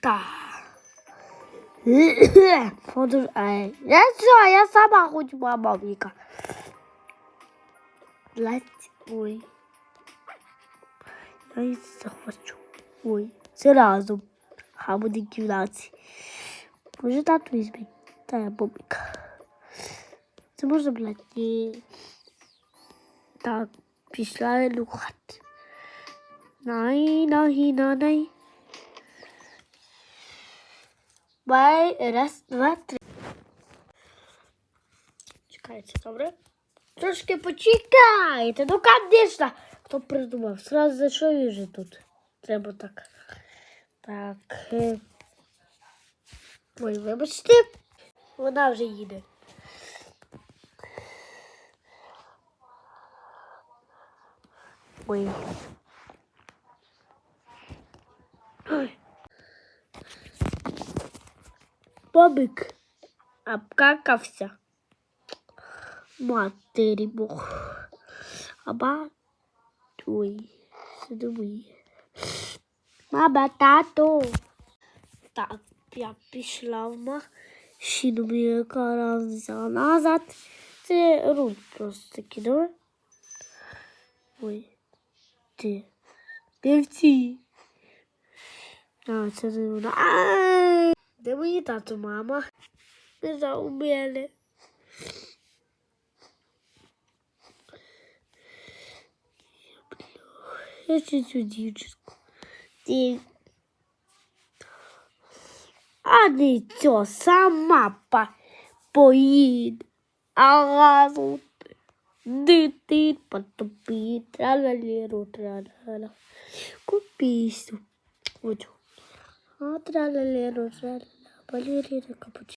Та. Подож... Ай. Я сама хочу, мама Віка. Ой. Я її захвачу. Ой. Це разом. А буде. Може тату візьмі. Та я бобіка. Це можна, блядь, ні. Так, пішла лухати. Най, най, на, най. Бай, раз, два, три. Чекайте, добре? Трошки почекайте. Ну, конечно. Хто придумав? Сразу за що він тут? Треба так. Так. Ой, вибачте. Вона вже їде. Ой. Бобик обкакався. Матері Бог. Аба. Ой, сидовий. Мама, тато. Так, я пішла в машину, яка взяла назад. Це руль просто кинула. Ой, ти. Певці. А, це не вона. Demeyi tatım ama. Güzel bir yeri. This is what you de did. I need to samapa poid agarot diti patupi tralalero tralala. Cupisto. Outro. Ah, tralalero tralala. Balyeri de kapatıyorum.